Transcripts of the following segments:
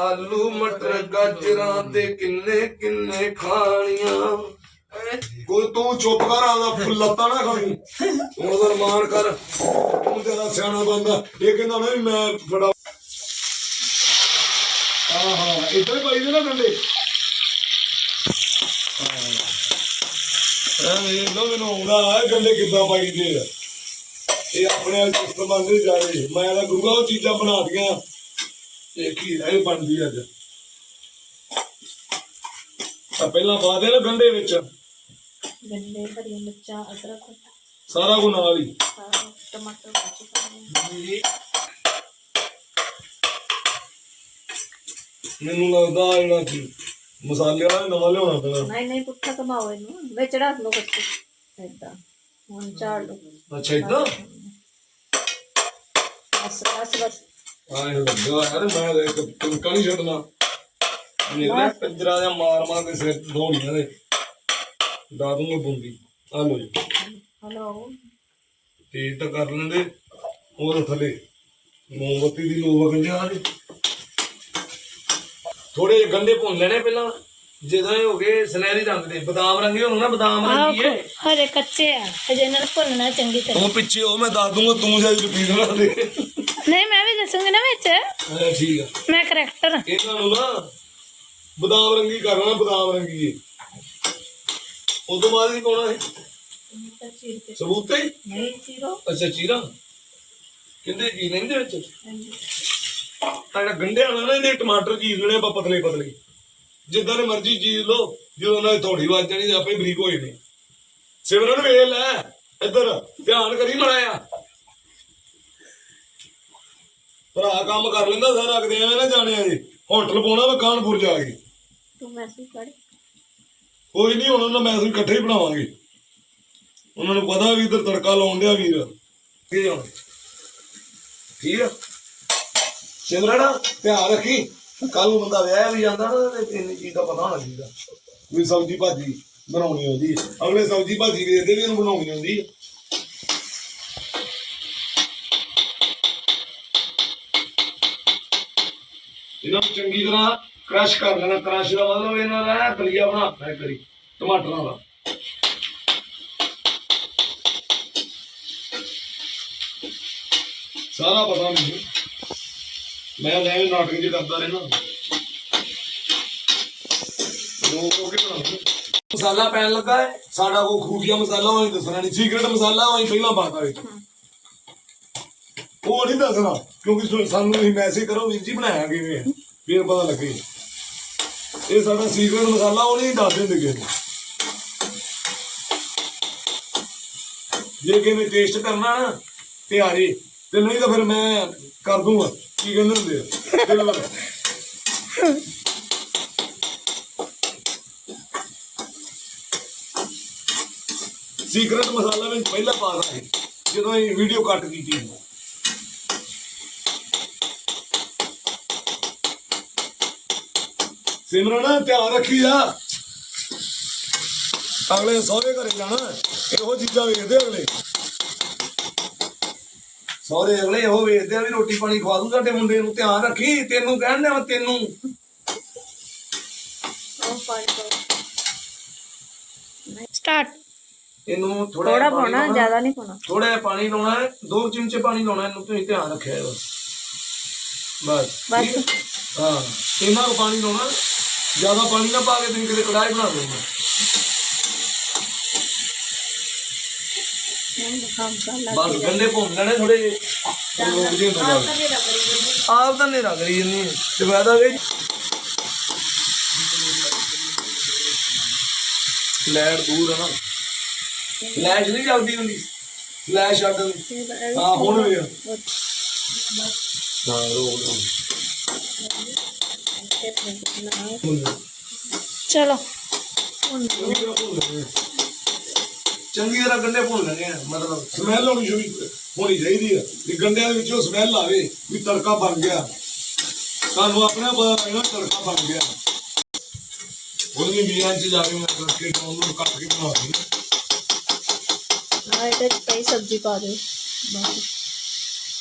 ਆਲੂ, ਮਟਰ, ਗਾਜਰਾਂ ਤੇ ਕਿੰਨੇ ਕਿੰਨੇ ਖਾਣੀਆਂ। ਕੋਈ ਤੂੰ ਚੁੱਪ ਕਰ ਆਦਾ ਲੱਤਾਂ ਨਾ ਖਾਣੀ ਤੂੰ ਉਹਦਾ ਮਾਣ ਕਰ। ਤੂੰ ਤੇਰਾ ਸਿਆਣਾ ਬੰਦਾ। ਇਹ ਕਹਿੰਦਾ ਨਾ ਵੀ ਮੈਂ ਬੜਾ ਆਹਾ ਇੱਧਰ ਪਾਈ ਦੇ ਨਾ ਡੰਡੇ। ਹਾਂ ਇਹ ਲੋ ਮੈਨੂੰ ਆਉਂਦਾ ਗੰਡੇ ਕਿੱਦਾਂ ਪਾਈ ਦੇ ਇਹ ਆਪਣੇ ਆਪ ਇਸਤੇਮਾਲ ਨਹੀਂ ਜਾਣੇ ਮੈਂ ਤਾਂ ਗੁਰੂਆ ਉਹ ਚੀਜ਼ਾਂ ਬਣਾ ਦੀਆਂ। ਇਹ ਕੀ ਇਹ ਬਣਦੀ ਅੱਜ? ਤਾਂ ਪਹਿਲਾਂ ਪਾ ਦੇ ਨਾ ਗੰਡੇ ਵਿੱਚ। ਗੰਡੇ ਹਰੀਆਂ ਮਿਰਚਾਂ ਅਦਰਕ। ਸਾਰਾ ਕੁ ਨਾਲ ਹੀ। ਟਮਾਟਰ ਮੈਨੂੰ ਲੱਗਦਾ ਜਿਹੜਾ ਕੀ ਮਸਾਲੇ ਵਾਲਾ ਨਵਾਂ ਲਿਆਉਣਾ ਪੈਣਾ। ਨਹੀਂ ਨਹੀਂ ਪੁੱਠਾ ਕਮਾਓ ਇਹਨੂੰ। ਵਿੱਚ ਰੱਖ ਲਓ ਕੱਚੇ ਏਦਾਂ। ਹੁਣ ਝਾੜ ਲਓ। ਅੱਛਾ ਇਦਾਂ ਬਸ ਬਸ ਬਸ। ਆਏ ਲੱਗਾ ਯਾਰ ਮੈਂ ਤਾਂ ਇੱਕ ਤੁਮਕਾ ਨਹੀਂ ਛੱਡਣਾ। ਮੇਰੇ ਕੰਜਰਾ ਦਾ ਮਾਰ ਮਾਰ ਕੇ ਸਿਰ ਧੋਣੀਆਂ ਦੇ। ਦਾਦੂਗਾ ਬੁੰਦੀ। ਆ ਲੋ ਜੀ। ਹਲੋ ਤੇਜ਼ ਤਾਂ ਕਰ ਲੈਂਦੇ। ਉਹਦੇ ਥੱਲੇ। ਮੋਮਬੱਤੀ ਦੀ ਲੋਵਾ ਕੰਜਰਾ ਦੇ ਥੋੜੇ ਜਿਹੇ ਗੰਡੇ ਭੁੰਨ ਲੈਣੇ ਪਹਿਲਾਂ। ਜਦੋਂ ਇਹ ਹੋ ਗਏ ਸੁਨਹਿਰੀ ਰੰਗ ਦੇ। ਬਦਾਮ ਰੰਗੇ ਹੋਣ ਨਾ ਬਦਾਮ ਰੰਗੀ ਏ ਹਜੇ ਕੱਚੇ ਆ। ਹਜੇ ਇਹਨਾਂ ਨੂੰ ਭੁੰਨਣਾ ਚੰਗੀ ਤਰ੍ਹਾਂ। ਤੂੰ ਪਿੱਛੇ ਉਹ ਮੈਂ ਦੱਸ ਦੂੰਗਾ ਤੂੰ ਜਾਈ ਰਿਪੀਟ ਨਾ ਦੇ। ਨਹੀਂ ਮੈਂ ਵੀ ਦੱਸੂਗੀ ਨਾ ਵਿੱਚ। ਹਾਂ ਠੀਕ ਆ। ਮੈਂ ਕਰੈਕਟਰ ਇਹਨਾਂ ਨੂੰ ਨਾ ਬਦਾਮ ਰੰਗੀ ਕਰਨਾ ਬਦਾਮ ਰੰਗੀ ਉਸ ਤੋਂ ਬਾਅਦ ਕੀ ਪਾਉਣਾ ਹੈ ਸਬੂਤੇ ਹੀ? ਨਹੀਂ ਚੀਰੋ ਅੱਛਾ ਚੀਰਾ। ਕਹਿੰਦੇ ਕੀ ਨਹੀਂ ਦੇ ਵਿੱਚ। ਤਾਂ ਜਿਹੜਾ ਗੰਡੇ ਵਾਲਾ ਨਾ ਇਹਦੇ ਟਮਾਟਰ ਚੀਰ ਲੈਣੇ ਆਪਾਂ ਪਤਲੇ ਪਤਲੇ। ਜਿੱਦਾਂ ਦੇ ਮਰਜ਼ੀ ਚੀਰ ਲਓ ਜਦੋਂ ਉਹਨਾਂ ਦੀ ਥੋੜੀ ਵੱਜ ਜਾਣੀ ਆਪੇ ਬਰੀਕ ਹੋ ਜਾਣੇ। ਸਿਮਰਨ ਵੇਖ ਲੈ ਇੱਧਰ ਧਿਆਨ ਕਰੀ ਮੜਾਇਆ ਭਰਾ ਕੰਮ ਕਰ ਲੈਂਦਾ ਸਾਰਾ ਕਿਤੇ ਐਵੇਂ ਨਾ ਜਾਣਿਆ ਜੀ। ਹੋਟਲ ਪਾਉਣਾ ਵਾ ਕਾਨਪੁਰ ਜਾ ਕੇ। ਤੂੰ ਮੈਸੇਜ ਪੜ੍ਹ ਕੋਈ ਨਹੀਂ ਹੁਣ ਉਹਨਾਂ ਮੈਸੇਜ ਇਕੱਠੇ ਹੀ ਬਣਾਵਾਂਗੇ। ਉਹਨਾਂ ਨੂੰ ਪਤਾ ਵੀ ਇੱਧਰ ਤੜਕਾ ਲਾਉਣ ਡਿਆ ਵੀਰ। ਕੀ ਹੁਣ? ਠੀਕ ਆ ਸਿਮਰਨ ਧਿਆਨ ਰੱਖੀ। ਕੱਲ ਨੂੰ ਬੰਦਾ ਵਿਆਹ ਵੀ ਜਾਂਦਾ ਨਾ ਤੇ ਇੰਨੀ ਚੀਜ਼ ਦਾ ਪਤਾ ਹੋਣਾ ਚਾਹੀਦਾ। ਵੀ ਸਬਜ਼ੀ ਭਾਜੀ ਬਣਾਉਣੀ ਆਉਂਦੀ ਅਗਲੇ ਸਬਜ਼ੀ ਭਾਜੀ ਵੇਚਦੇ ਵੀ ਇਹਨੂੰ ਬਣਾਉਣੀ ਆਉਂਦੀ ਇਹਨਾਂ ਨੂੰ ਚੰਗੀ ਤਰ੍ਹਾਂ ਕ੍ਰਸ਼ ਕਰ ਲੈਣਾ। ਕ੍ਰਸ਼ ਦਾ ਮਤਲਬ ਇਹਨਾਂ ਦਾ ਦਲੀਆ ਬਣਾਉਣਾ ਹੈ ਕਰੀ ਟਮਾਟਰਾਂ ਦਾ। ਸਾਰਾ ਪਤਾ ਮੈਨੂੰ। ਮੈਂ ਲੈ ਨਾਟਕ ਜਿਹਾ ਕਰਦਾ ਰਹਿਣਾ। ਲੋਕ ਉਹ ਕਿ ਬਣਾਉਂਦੇ ਮਸਾਲਾ ਪੈਣ ਲੱਗਾ ਹੈ। ਸਾਡਾ ਕੋ ਖੂਫੀਆ ਮਸਾਲਾ ਹੋਈ ਦੱਸਣਾ ਨਹੀਂ ਸੀਕ੍ਰੇਟ ਮਸਾਲਾ ਹੋਈ ਪਹਿਲਾਂ ਪਾਤਾ ਵਿੱਚ। ਉਹ ਨਹੀਂ ਦੱਸਣਾ, ਕਿਉਂਕਿ ਸੋ- ਸਾਨੂੰ ਤੁਸੀਂ ਮੈਸੇਜ ਕਰੋ, ਵੀਰ ਜੀ ਬਣਾਇਆ ਕਿਵੇਂ ਹੈ ਫਿਰ ਪਤਾ ਲੱਗੇ। ਇਹ ਸਾਡਾ ਸੀਕ੍ਰੇਟ ਮਸਾਲਾ, ਉਹ ਨਹੀਂ ਦੱਸ ਦਿੰਦੇ ਕਿਸੇ ਨੂੰ। ਜੇ ਕਿਸੇ ਨੇ ਟੇਸਟ ਕਰਨਾ ਨਾ ਤੇ ਆ ਜੇ ਤੇ ਨਹੀਂ ਤਾਂ ਫਿਰ ਮੈਂ ਕਰ ਦੂੰਗਾ। ਕੀ ਕਹਿੰਦੇ ਹੁੰਦੇ ਆ? ਚਲੋ। ਸੀਕ੍ਰੇਟ ਮਸਾਲਾ ਵਿੱਚ ਪਹਿਲਾਂ ਪਾ ਹੈ ਜਦੋਂ ਇਹ ਵੀਡੀਓ ਕੱਟ ਕੀਤੀ। ਸਿਮਰਨ ਧਿਆਨ ਰੱਖੀ ਆ। ਅਗਲੇ ਸਹੁਰੇ ਘਰੇ ਜਾਣਾ ਇਹੋ ਚੀਜ਼ਾਂ ਵੇਖਦੇ ਅਗਲੇ। ਸਹੁਰੇ ਅਗਲੇ ਇਹੋ ਵੇਚਦੇ ਆ ਵੀ ਰੋਟੀ ਪਾਣੀ ਖਵਾ ਦੂੰ ਸਾਡੇ ਮੁੰਡੇ ਨੂੰ। ਧਿਆਨ ਰੱਖੀ ਤੈਨੂੰ ਕਹਿੰਦੇ ਆ ਤੈਨੂੰ। ਸਟਾਰਟ ਇਹਨੂੰ ਥੋੜਾ ਥੋੜਾ ਪਾਉਣਾ ਜ਼ਿਆਦਾ ਨਹੀਂ ਪਾਉਣਾ। ਥੋੜਾ ਪਾਣੀ ਲਾਉਣਾ ਦੋ ਚਮਚੇ ਪਾਣੀ ਲਾਉਣਾ ਇਹਨੂੰ ਤੁਸੀਂ ਧਿਆਨ ਰੱਖਿਆ ਬਸ ਬਸ। ਹਾਂ ਇਹਨਾਂ ਨੂੰ ਪਾਣੀ ਲਾਉਣਾ। ਜ਼ਿਆਦਾ ਪਾਣੀ ਨਾ ਪਾ ਕੇ ਤੁਸੀਂ ਕਿਤੇ ਕੜਾਈ ਬਣਾ ਦੇਣਾ ਕੰਮ ਕਰ ਲਾ ਬਸ ਗੰਡੇ ਭੁੰਨ ਲੈਣੇ ਥੋੜੇ ਜਿਹੇ। ਜੀ ਹੁੰਦਾ। ਆਪ ਤਾਂ ਨਹੀਂ ਰਗੜੀ ਜੰਨੀ ਤੇ ਫਾਇਦਾ ਗਈ ਲੈਟ ਦੂਰ ਹੈ ਨਾ। ਲੈਟ ਨਹੀਂ ਜਲਦੀ ਹੁੰਦੀ। ਲੈਟ ਛੱਡ ਦਿੰਦੀ। ਹਾਂ ਹੁਣ ਵੀ। ਹਾਂ ਰੋਕ ਲਓ ਚਲੋ। ਚੰਗੀ ਤਰ੍ਹਾਂ ਗੰਡੇ ਭੁੰਨ ਲੈਣੇ ਆ ਮਤਲਬ ਸਮੈਲ ਹੋਣੀ ਸ਼ੁਰੂ ਹੋਣੀ ਚਾਹੀਦੀ ਹੈ ਵੀ ਗੰਡਿਆਂ ਦੇ ਵਿੱਚੋਂ ਸਮੈਲ ਆਵੇ ਵੀ ਤੜਕਾ ਬਣ ਗਿਆ। ਤੁਹਾਨੂੰ ਆਪਣੇ ਪਤਾ ਲੱਗਣਾ ਤੜਕਾ ਬਣ ਗਿਆ। ਹੁਣ ਵੀ ਮੀਆਂ ਚ ਜਾ ਕੇ ਮੈਂ ਤੜਕੇ ਤੋਂ ਉਹਨੂੰ ਕੱਟ ਕੇ ਬਣਾ ਦੂੰ ਆ। ਇਹਦੇ ਚ ਕਈ ਸਬਜ਼ੀ ਪਾ ਦਿਓ। ਬਸ।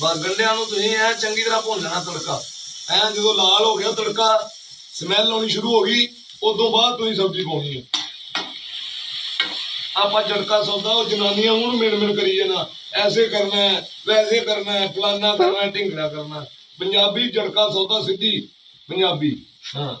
ਬਸ ਗੰਡਿਆਂ ਨੂੰ ਤੁਸੀਂ ਐ ਚੰਗੀ ਤਰ੍ਹਾਂ ਭੁੰਨ ਲੈਣਾ ਤੜਕਾ। ਐ ਜਦੋਂ ਲਾਲ ਹੋ ਗਿਆ, ਤੜਕਾ ਸਮੈਲ ਆਉਣੀ ਸ਼ੁਰੂ ਹੋ ਗਈ, ਉਦੋਂ ਬਾਅਦ ਤੁਸੀਂ ਸਬਜ਼ੀ ਪਾਉਣੀ ਹੈ। ਆਪਾਂ ਜੜਕਾ ਸੌਦਾ, ਉਹ ਜਨਾਨੀਆਂ ਉਹਨੂੰ ਮਿਲ ਮਿਲ ਕਰੀ ਜਾਣਾ। ਐਸੇ ਕਰਨਾ ਵੈਸੇ ਕਰਨਾ ਫਲਾਨਾ ਕਰਨਾ ਹੈ, ਢਿੰਗੜਾ ਕਰਨਾ ਪੰਜਾਬੀ ਜੜਕਾ ਸੌਦਾ ਸਿੱਧੀ, ਪੰਜਾਬੀ। ਹਾਂ।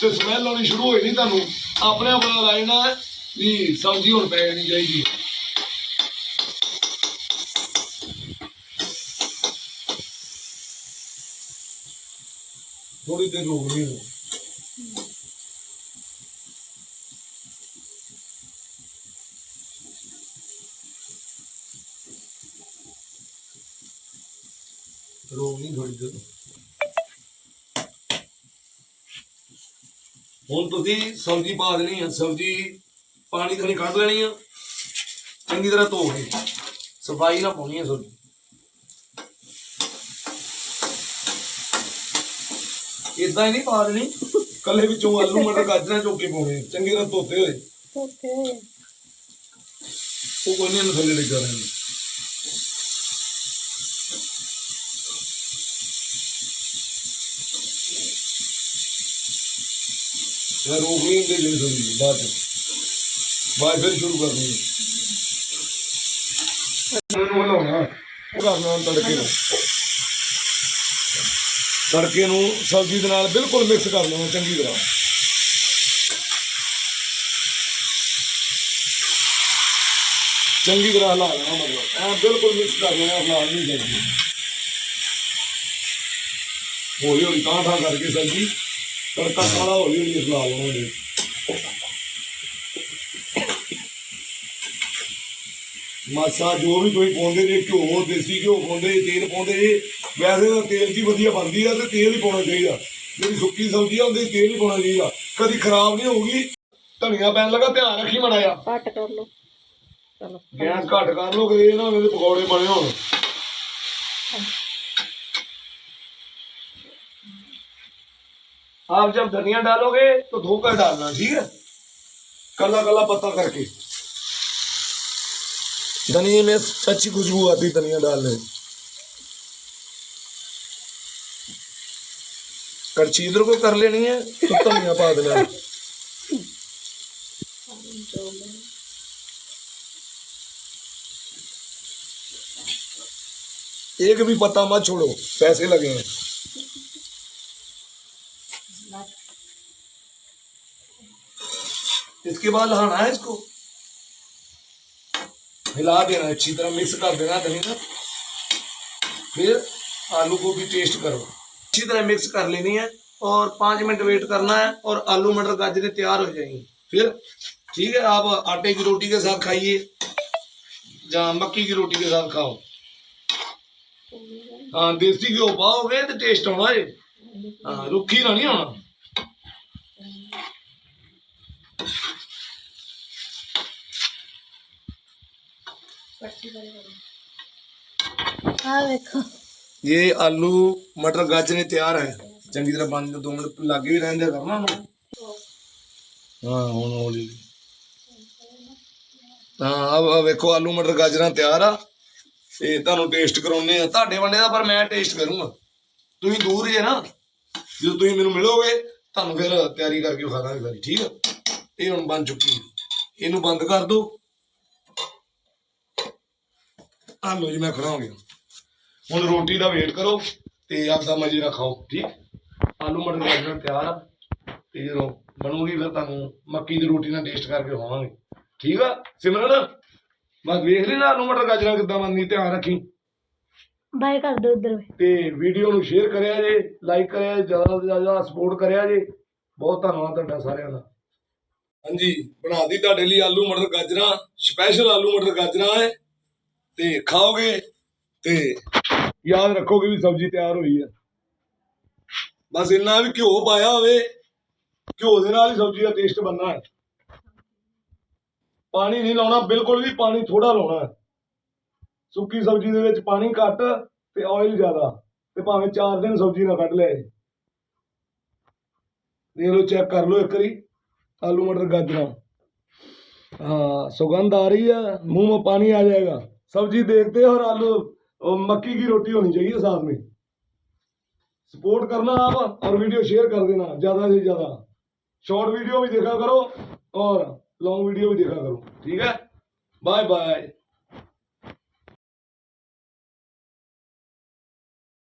ਤੇ ਸਮੈਲ ਆਉਣੀ ਸ਼ੁਰੂ ਹੋਈ ਨਹੀਂ ਤੁਹਾਨੂੰ, ਆਪਣੇ ਆਪ ਪਤਾ ਲੱਗ ਵੀ ਸਬਜ਼ੀ ਹੁਣ ਪੈ ਜਾਣੀ ਚਾਹੀਦੀ ਥੋੜੀ ਦੇਰ ਰੁਕਣੀ ਹੈ ਰੋਣੀ ਥੋੜੀ ਦੇਰ। ਹੁਣ ਤੁਸੀਂ ਸਬਜ਼ੀ ਪਾ ਦੇਣੀ ਹੈ ਸਬਜ਼ੀ ਪਾਣੀ ਥਣੀ ਕੱਢ ਲੈਣੀ ਆ। ਚੰਗੀ ਤਰ੍ਹਾਂ ਧੋ ਕੇ। ਸਫ਼ਾਈ ਨਾਲ ਪਾਉਣੀ ਹੈ ਸਬਜ਼ੀ। ਇਦਾਂ ਹੀ ਨਹੀਂ ਪਾ ਦੇਣੀ ਕੱਲੇ ਵਿੱਚੋਂ ਆਲੂ ਮਟਰ ਗਾਜਰਾਂ ਚੋਕ ਕੇ ਪਾਉਣੇ। ਆ, ਚੰਗੀ ਤਰ੍ਹਾਂ ਧੋਤੇ ਹੋਏ। ਓਕੇ ਉਹ ਕੋਈ ਨਹੀਂ ਥੱਲੇ ਡਿੱਗਾ ਰਹਿੰਦੇ ਯਾਰ ਉਹ ਨਹੀਂ ਦੇ ਜਿਹੜੀ ਸਬਜ਼ੀ ਬਾਅਦ ਚ। ਬਾਅਦ ਫਿਰ ਸ਼ੁਰੂ ਕਰਨੀ ਹੈ। ਉਹਨੂੰ ਹਲਾਉਣਾ ਉਹ ਕਰਨਾ ਤੜਕੇ ਨੂੰ। ਤੜਕੇ ਨੂੰ ਸਬਜ਼ੀ ਦੇ ਨਾਲ ਬਿਲਕੁਲ ਮਿਕਸ ਕਰ ਲੈਣਾ ਚੰਗੀ ਤਰ੍ਹਾਂ। ਚੰਗੀ ਤਰ੍ਹਾਂ ਹਿਲਾ ਲੈਣਾ ਮਤਲਬ। ਐ ਬਿਲਕੁਲ ਮਿਕਸ ਕਰ ਲੈਣਾ ਹਿਲਾ ਨਹੀਂ ਚਾਹੀਦੀ ਹੌਲੀ ਹੌਲੀ ਤਾਂ ਥਾਂ ਕਰਕੇ ਸਬਜ਼ੀ, ਤੜਕਾ ਸਾਰਾ ਹੌਲੀ ਹੌਲੀ ਹਿਲਾ ਲੈਣਾ ਉਹਦੇ ਮਾਸਾ, ਜੋ ਵੀ ਕੋਈ ਪਾਉਂਦੇ ਨੇ ਘਿਓ, ਦੇਸੀ ਘਿਓ ਪਾਉਂਦੇ ਤੇਲ ਪਾਉਂਦੇ ਜੇ ਵੈਸੇ ਤਾਂ ਤੇਲ ਦੀ ਵਧੀਆ ਬਣਦੀ ਆ ਤੇ ਤੇਲ ਹੀ ਪਾਉਣਾ ਚਾਹੀਦਾ ਜਿਹੜੀ ਸੁੱਕੀ ਸਬਜ਼ੀ ਆ ਉਹਦੇ 'ਚ ਤੇਲ ਹੀ ਪਾਉਣਾ ਚਾਹੀਦਾ ਕਦੀ ਖਰਾਬ ਨਹੀਂ ਹੋਊਗੀ ਧਨੀਆ ਪੈਣ ਲੱਗਾ ਧਿਆਨ ਰੱਖੀ ਮੜਾ ਆ ਘੱਟ ਕਰ ਲਓ ਚਲੋ ਗੈਸ ਘੱਟ ਕਰ ਲੋ ਕਿ ਇਹ ਨਾ ਮੇਰੇ ਪਕੌੜੇ ਬਣੇ ਹੋਣ आप जब धनिया डालोगे तो धोकर डालना ठीक है कला कला पत्ता करके धनिया में अच्छी खुशबू आती धनिया डालने कड़छी इधर को कर लेनी है तो धनिया पा देना। एक भी पत्ता मत छोड़ो, पैसे लगे हैं। इसके बाद नहाना है इसको। हिला देना, अच्छी तरह मिक्स कर देना धनिया। फिर आलू को भी टेस्ट करो अच्छी तरह मिक्स कर लेनी है और पाँच मिनट वेट करना है और आलू मटर गाजरें तैयार हो जाएँगी। फिर ठीक है, आप आटे की रोटी के साथ खाइए या मक्की की रोटी के साथ खाओ। हाँ देसी घ्यो पाओगे तो टेस्ट आना है। हाँ रुखी ना नहीं आना हाँ देखो। ये आलू मटर गाजरें तैयार है चंगी तरह बन दो मिनट लागे भी रहने करना उन्होंने हाँ ਹੁਣ ਹੌਲੀ ਹਾਂ ਅਬ ਵੇਖੋ ਆਲੂ ਮਟਰ ਗਾਜਰਾਂ ਤਿਆਰ ਆ ਤੇ ਤੁਹਾਨੂੰ ਟੇਸਟ ਕਰਾਉਨੇ ਆ ਤੁਹਾਡੇ ਵੰਡੇ ਦਾ ਪਰ ਮੈਂ ਟੇਸਟ ਕਰੂੰਗਾ ਤੁਸੀਂ ਦੂਰ ਜੇ ਨਾ ਜਦੋਂ ਤੁਸੀਂ ਮੈਨੂੰ ਮਿਲੋਗੇ ਤੁਹਾਨੂੰ ਫਿਰ ਤਿਆਰੀ ਕਰਕੇ ਵਿਖਾ ਦਾਂਗੇ ਸਾਰੀ ਠੀਕ ਆ ਇਹ ਹੁਣ ਬਣ ਚੁੱਕੀ ਹੈ ਇਹਨੂੰ ਬੰਦ ਕਰ ਦਿਓ ਆ ਲਓ ਜੀ ਮੈਂ ਖੜਾ ਹੋ ਗਿਆ ਹੁਣ ਰੋਟੀ ਦਾ ਵੇਟ ਕਰੋ ਤੇ ਆਪਦਾ ਮਜ਼ੇ ਨਾਲ ਖਾਓ ਠੀਕ? ਆਲੂ ਮਟਰ ਗਾਜਰਾਂ ਤਿਆਰ ਆ ਤੇ ਜਦੋਂ ਬਣੂਗੀ ਫਿਰ ਤੁਹਾਨੂੰ ਮੱਕੀ ਦੀ ਰੋਟੀ ਨਾਲ ਟੇਸਟ ਕਰਕੇ ਖਾਵਾਂਗੇ ਠੀਕ ਆ ਸਿਮਰਨ? ਬਸ ਵੇਖ ਨਾ ਆਲੂ ਮਟਰ ਗਾਜਰਾਂ ਕਿੱਦਾਂ ਬਣਦੀ ਧਿਆਨ ਰੱਖੀ। ਬਾਏ ਕਰ ਦੋ ਉਧਰ ਤੇ ਵੀਡੀਓ ਨੂੰ ਸ਼ੇਅਰ ਕਰਿਆ ਜੇ ਲਾਈਕ ਕਰਿਆ ਜ਼ਿਆਦਾ ਤੋਂ ਜ਼ਿਆਦਾ ਸਪੋਰਟ ਕਰਿਆ ਜੇ ਬਹੁਤ ਧੰਨਵਾਦ ਤੁਹਾਡਾ ਸਾਰਿਆਂ ਦਾ। ਹਾਂਜੀ ਬਣਾਦੀ ਤੁਹਾਡੇ ਲਈ ਆਲੂ ਮਟਰ ਗਾਜਰਾਂ ਸਪੈਸ਼ਲ ਆਲੂ ਮਟਰ ਗਾਜਰਾਂ ਹੈ ਤੇ ਖਾਓਗੇ ਤੇ ਯਾਦ ਰੱਖੋਗੇ ਵੀ ਸਬਜ਼ੀ ਤਿਆਰ ਹੋਈ ਹੈ। ਬਸ ਇੰਨਾ ਵੀ ਘਿਓ ਪਾਇਆ ਹੋਵੇ, ਘਿਓ ਦੇ ਨਾਲ ਹੀ ਸਬਜ਼ੀ ਦਾ ਟੇਸਟ ਬਣਨਾ ਹੈ। ਪਾਣੀ ਨਹੀਂ ਲਾਉਣਾ, ਬਿਲਕੁਲ ਵੀ ਪਾਣੀ ਥੋੜਾ ਲਾਉਣਾ ਹੈ। ਸੁੱਕੀ ਸਬਜ਼ੀ ਦੇ ਵਿੱਚ ਪਾਣੀ ਘੱਟ ਤੇ ਆਇਲ ਜ਼ਿਆਦਾ ਤੇ ਭਾਵੇਂ 4 ਦਿਨ ਸਬਜ਼ੀ ਨਾ ਕੱਢ ਲੈ ਦੇਖ ਲਓ ਚੈੱਕ ਕਰ ਲਓ ਇੱਕ ਵਾਰੀ, ਆਲੂ ਮਟਰ ਗਾਜਰਾਂ। ਹਾਂ, ਸੁਗੰਧ ਆ ਰਹੀ ਹੈ, ਮੂੰਹ ਮੇ ਪਾਣੀ ਆ ਜਾਏਗਾ। ਸਬਜ਼ੀ ਦੇਖਦੇ ਹੋਰ ਆਲੂ और मक्की की रोटी होनी चाहिए साथ में सपोर्ट करना आप और वीडियो शेयर कर देना ज्यादा से ज्यादा शॉर्ट वीडियो भी देखा करो और लॉन्ग वीडियो भी देखा करो ठीक है बाय बाय